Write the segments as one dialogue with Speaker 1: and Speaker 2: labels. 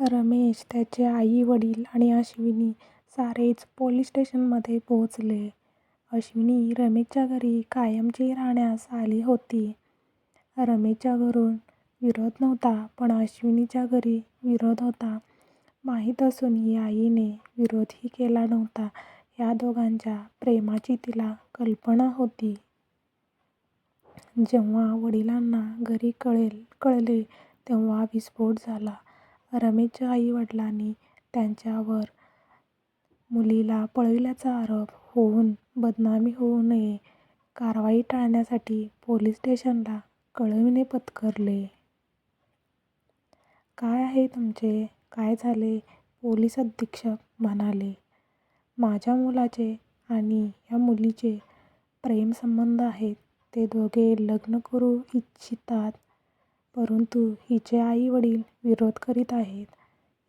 Speaker 1: रमेश, त्याचे आई वडील आणि अश्विनी सारेच पोलीस स्टेशनमध्ये पोहोचले. अश्विनी रमेशच्या घरी कायमची राहण्यास आली होती. रमेशच्या घरून विरोध नव्हता पण अश्विनीच्या घरी विरोध होता. माहीत असूनही आईने विरोधही केला नव्हता. या दोघांच्या प्रेमाची तिला कल्पना होती. जेव्हा वडिलांना घरी कळले तेव्हा विस्फोट झाला. रमेशच्या आई वडिलांनी त्यांच्यावर मुलीला पळविल्याचा आरोप होऊन बदनामी होऊ नये, कारवाई टाळण्यासाठी पोलीस स्टेशनला कळविणे पत्करले. काय आहे तुमचे? काय झाले? पोलीस अधीक्षक म्हणाले. माझ्या मुलाचे आणि या मुलीचे प्रेमसंबंध आहेत. ते दोघे लग्न करू इच्छितात. परंतु हिचे आई वडील विरोध करीत आहेत.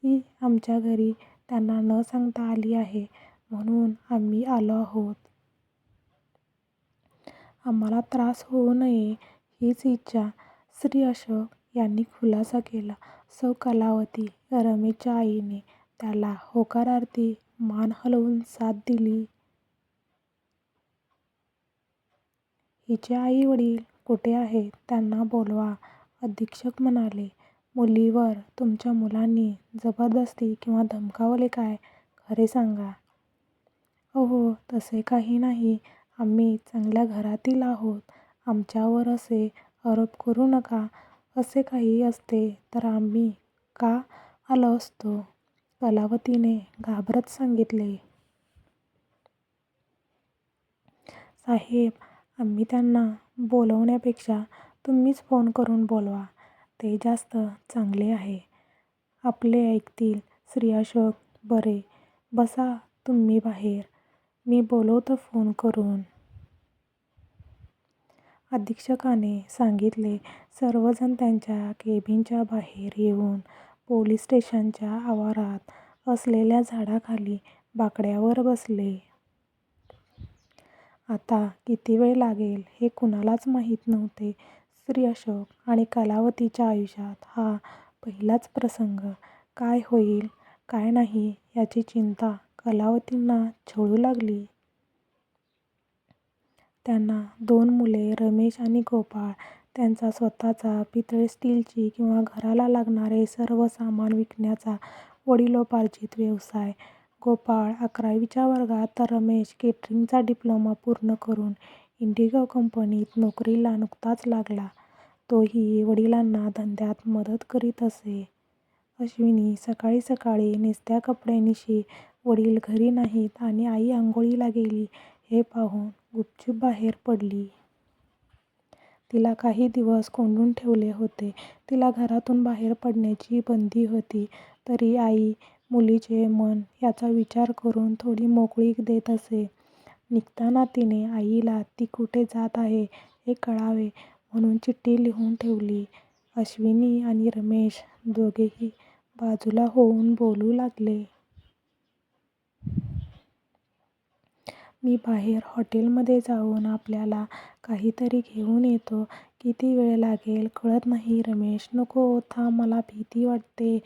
Speaker 1: ही आमच्या घरी त्यांना न सांगता आली आहे म्हणून आम्ही आलो आहोत. आम्हाला त्रास होऊ नये हीच इच्छा श्री. अशोक यांनी खुलासा केला. सौ. कलावती. रमेशच्या आईने त्याला होकारार्थी मान हलवून साथ दिली. हिचे आई वडील कुठे आहेत? त्यांना बोलवा, अधीक्षक म्हणाले. मुलीवर तुमच्या मुलांनी जबरदस्ती किंवा धमकावले काय? खरे सांगा. अहो तसे काही नाही. आम्ही चांगल्या घरातील आहोत. आमच्यावर असे आरोप करू नका. असे काही असते तर आम्ही का आलो असतो? कलावतीने घाबरत सांगितले. साहेब, आम्ही त्यांना बोलवण्यापेक्षा तुम्हीच फोन करून बोलवा. ते जास्त चांगले आहे. आपले ऐकतील. श्री. अशोक बरे, बसा तुम्ही बाहेर. मी बोलवतो फोन करून. अधीक्षकाने सांगितले. सर्वजण त्यांच्या केबिनच्या बाहेर येऊन पोलीस स्टेशनच्या आवारात असलेल्या झाडाखाली बाकड्यावर बसले. आता किती वेळ लागेल हे कुणालाच माहीत नव्हते. श्री. अशोक आणि कलावतीच्या आयुष्यात हा पहिलाच प्रसंग. काय होईल काय नाही याची चिंता कलावतींना छळू लागली. त्यांना दोन मुले रमेश आणि गोपाळ. त्यांचा स्वतःचा पितळे स्टीलची किंवा घराला लागणारे सर्व सामान विकण्याचा वडिलोपार्जित व्यवसाय. गोपाळ अकरावीच्या वर्गात तर रमेश केटरिंगचा डिप्लोमा पूर्ण करून इंडिगो कंपनीत नोकरीला नुकताच लागला. तोही वडिलांना धंद्यात मदत करीत असे. अश्विनी सकाळी सकाळी नेसत्या कपड्यांनिशी वडील घरी नाहीत आणि आई आंघोळीला गेली हे पाहून गुपचूप बाहेर पडली. तिला काही दिवस कोंडून ठेवले होते. तिला घरातून बाहेर पडण्याची बंदी होती. तरी आई मुलीचे मन याचा विचार करून थोडी मोकळीक देत असे. निघताना तिने आईला ती कुठे जात आहे हे कळावे म्हणून चिठ्ठी लिहून ठेवली. अश्विनी आणि रमेश दोघेही बाजूला होऊन बोलू लागले. मी बाहेर हॉटेलमध्ये जाऊन आपल्याला काहीतरी घेऊन येतो. किती वेळ लागेल कळत नाही रमेश, नको थांब मला भीती वाटते.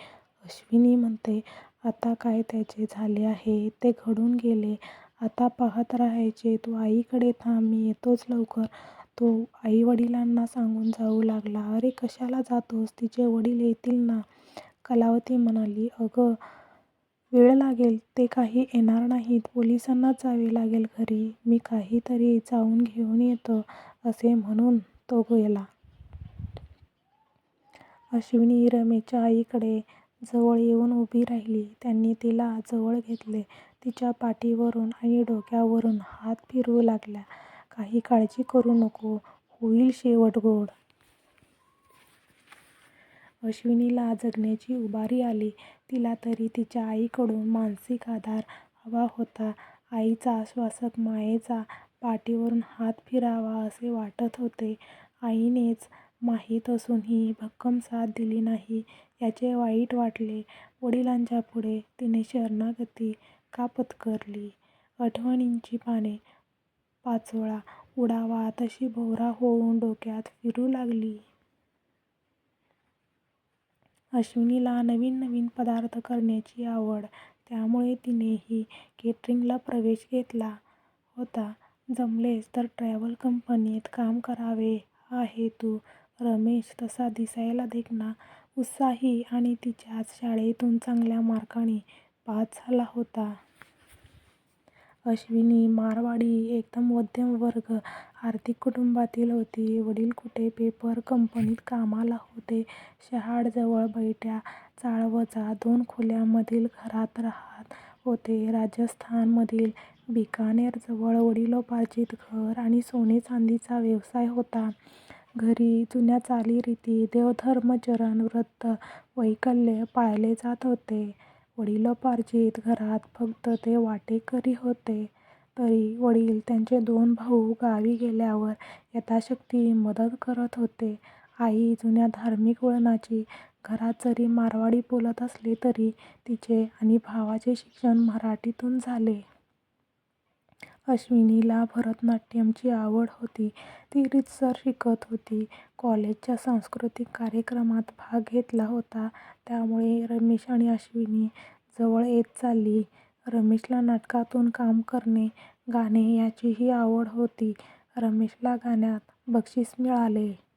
Speaker 1: अश्विनी म्हणते. आता काय त्याचे झाले आहे ते घडून गेले. आता पाहत राहायचे. तू आईकडे थांब मी येतोच लवकर. तो आई वडिलांना सांगून जाऊ लागला. अरे कशाला जातोस? तिचे वडील येतील ना? कलावती म्हणाली. अगं वेळ लागेल ते काही येणार नाहीत. पोलिसांनाच जावे लागेल घरी. मी काहीतरी जाऊन घेऊन येतो असे म्हणून तो गेला. अश्विनी रमेशच्या आईकडे जवळ येऊन उभी राहिली. त्यांनी तिला जवळ घेतले. तिच्या पाठीवरून आणि डोक्यावरून हात फिरवू लागल्या. काही काळजी करू नको. होईल शेवट गोड. अश्विनीला जगण्याची उभारी आली. तिला तरी तिच्या आईकडून मानसिक आधार हवा होता. आईचा आश्वासक मायेचा पाठीवरून हात फिरावा असे वाटत होते. आईनेच माहीत असूनही भक्कम साथ दिली नाही याचे वाईट वाटले. वडिलांच्या पुढे तिने शरणागती का पत्करली? आठवणींची पाने पाचोळा उडावा तशी भोवरा होऊन डोक्यात फिरू लागली. अश्विनीला नवीन नवीन पदार्थ करण्याची आवड. त्यामुळे तिनेही केटरिंगला प्रवेश घेतला होता. जमलेच तर ट्रॅव्हल कंपनीत काम करावे हा हेतू. रमेश तसा दिसायला देखणा, उत्साही आणि तिच्याच शाळेतून चांगल्या मार्कांनी पास झाला होता. अश्विनी मारवाडी एकदम मध्यमवर्ग आर्थिक कुटुंबातील होती. वडील कुठे पेपर कंपनीत कामाला होते. शहाडजवळ बैठ्या चाळवजा दोन खोल्यांमधील घरात राहात होते. राजस्थानमधील बिकानेरजवळ वडिलोपार्जित घर आणि सोने-चांदीचा व्यवसाय होता. घरी जुन्या चालीरीती, देवधर्मचरण व्रत वैकल्य पाळले जात होते. वडिलोपार्जित घरात फक्त ते वाटेकरी होते. तरी वडील त्यांचे दोन भाऊ गावी गेल्यावर यथाशक्ती मदत करत होते. आई जुन्या धार्मिक वळणाची. घरात जरी मारवाडी बोलत असली तरी तिचे आणि भावाचे शिक्षण मराठीतून झाले. अश्विनीला भरतनाट्यमची आवड होती. ती रीतसर शिकत होती. कॉलेजच्या सांस्कृतिक कार्यक्रमात भाग घेतला होता. त्यामुळे रमेश आणि अश्विनी जवळ येत चालली. रमेशला नाटकातून काम करणे, गाणे याचीही आवड होती. रमेशला गाण्यात बक्षीस मिळाले